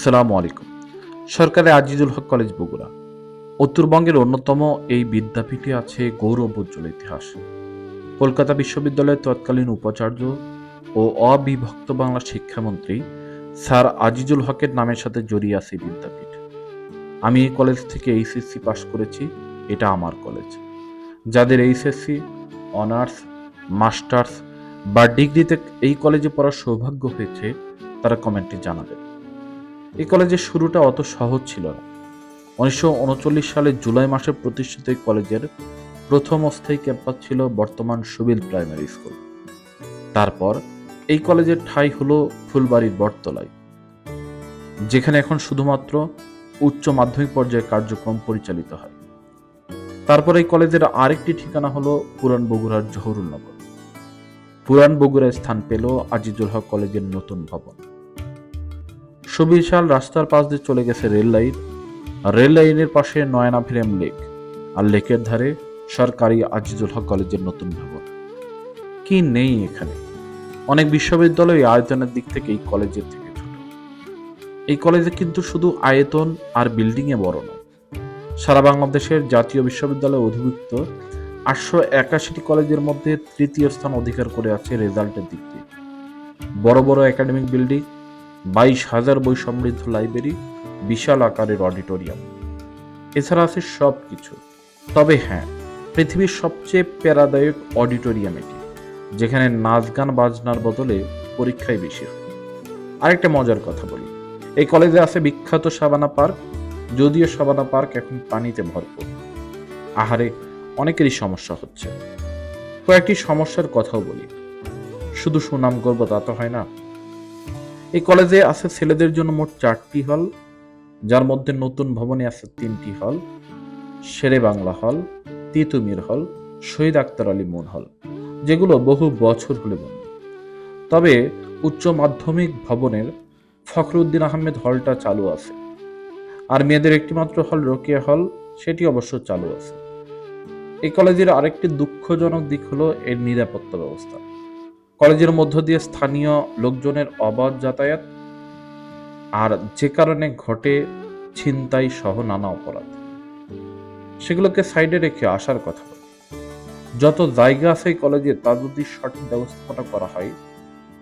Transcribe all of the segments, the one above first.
আসসালামু আলাইকুম। সরকারি আজিজুল হক কলেজ বগুড়া। উত্তরবঙ্গের অন্যতম এই বিদ্যাপীঠে আছে গৌরব উজ্জ্বল ইতিহাস। কলকাতা বিশ্ববিদ্যালয়ের তৎকালীন উপাচার্য ও অবিভক্ত বাংলা শিক্ষামন্ত্রী স্যার আজিজুল হকের নামের সাথে জড়িয়ে আছে বিদ্যাপীঠ। আমি এই কলেজ থেকে এইচএসসি পাশ করেছি, এটা আমার কলেজ। যাদের এইচএসসি, অনার্স, মাস্টার্স বা ডিগ্রিতে এই কলেজে পড়ার সৌভাগ্য হয়েছে, তারা কমেন্টে জানাবেন। এই কলেজের শুরুটা অত সহজ ছিল না। উনিশশো উনচল্লিশ সালে জুলাই মাসে প্রতিষ্ঠিত এই কলেজের প্রথম অস্থায়ী ক্যাম্পাস ছিল বর্তমান সুবিল প্রাইমারি স্কুল। তারপর এই কলেজের ঠাঁই হলো ফুলবাড়ির বটতলায়, যেখানে এখন শুধুমাত্র উচ্চ মাধ্যমিক পর্যায়ে কার্যক্রম পরিচালিত হয়। তারপর এই কলেজের আরেকটি ঠিকানা হলো পুরান বগুড়ার জহুরুল নগর। পুরান বগুড়ায় স্থান পেল আজিজুল হক কলেজের নতুন ভবন। সুবিশাল রাস্তার পাশ দিয়ে চলে গেছে রেল লাইন। আর রেল লাইনের পাশে নয়না ফ্রেম লেক। আর লেকের ধারে সরকারি আজিজুল হক কলেজের নতুন ভবন। কি নেই এখানে? অনেক বিশ্ববিদ্যালয় আয়তনের দিক থেকে এই কলেজের থেকে ছোট। এই কলেজে কিন্তু শুধু আয়তন আর বিল্ডিং এ বড় নয়। সারা বাংলাদেশের জাতীয় বিশ্ববিদ্যালয়ে অধিভুক্ত আটশো একাশিটি কলেজের মধ্যে তৃতীয় স্থান অধিকার করে আছে রেজাল্টের দিক দিয়ে। বড় বড় একাডেমিক বিল্ডিং বাইশ হাজার বই সমৃদ্ধ লাইব্রেরি, বিশাল আকারের অডিটোরিয়াম। এছাড়া আছে সব কিছু তবে হ্যাঁ পৃথিবীর সবচেয়ে প্যারাদায়ক অডিটোরিয়াম এটি, যেখানে নাচ গান বাজনার বদলে পরীক্ষাই বেশি হয়। আরেকটা মজার কথা বলি, এই কলেজে আছে বিখ্যাত সাবানা পার্ক, যদিও সাবানা পার্ক এখন পানিতে ভরপুর। আহারে, অনেকেরই সমস্যা হচ্ছে। কয়েকটি সমস্যার কথাও বলি। শুধু সুনাম করব তা তো হয় না এই কলেজে আছে ছেলেদের জন্য মোট চারটি হল যার মধ্যে নতুন ভবনে আছে তিনটি হল শেরে বাংলা হল তিতুমির হল শহীদ আক্তার আলী মুন হল যেগুলো বহু বছর হলে বন্ধ। তবে উচ্চ মাধ্যমিক ভবনের ফখরুদ্দিন আহমেদ হলটা চালু আছে, আর মেয়েদের একটিমাত্র হল রোকেয়া হল সেটি অবশ্য চালু আছে। এই কলেজের আরেকটি দুঃখজনক দিক হলো এর নিরাপত্তা ব্যবস্থা। কলেজের মধ্য দিয়ে স্থানীয় লোকজনের অবাধ যাতায়াত আর যে কারণে ঘটে ছিনতাই সহ নানা অপরাধ। সেগুলোকে সাইডে রেখে আসার কথা যত জায়গা আছে কলেজে, তা যদি সঠিক ব্যবস্থাপনা করা হয়,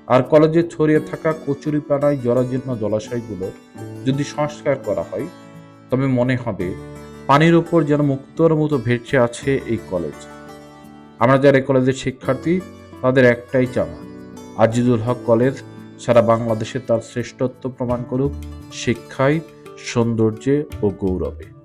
আর কলেজে ছড়িয়ে থাকা কচুরিপানায় জরাজীর্ণ জলাশয়গুলো যদি সংস্কার করা হয়, তবে মনে হবে পানির উপর যেন মুক্তর মতো ভেসে আছে এই কলেজ। আমরা যারা কলেজের শিক্ষার্থী তাদের একটাই চাওয়া, আজিজুল হক কলেজ। সারা বাংলাদেশে তার শ্রেষ্ঠত্ব প্রমাণ করুক শিক্ষায়, সৌন্দর্যে ও গৌরবে।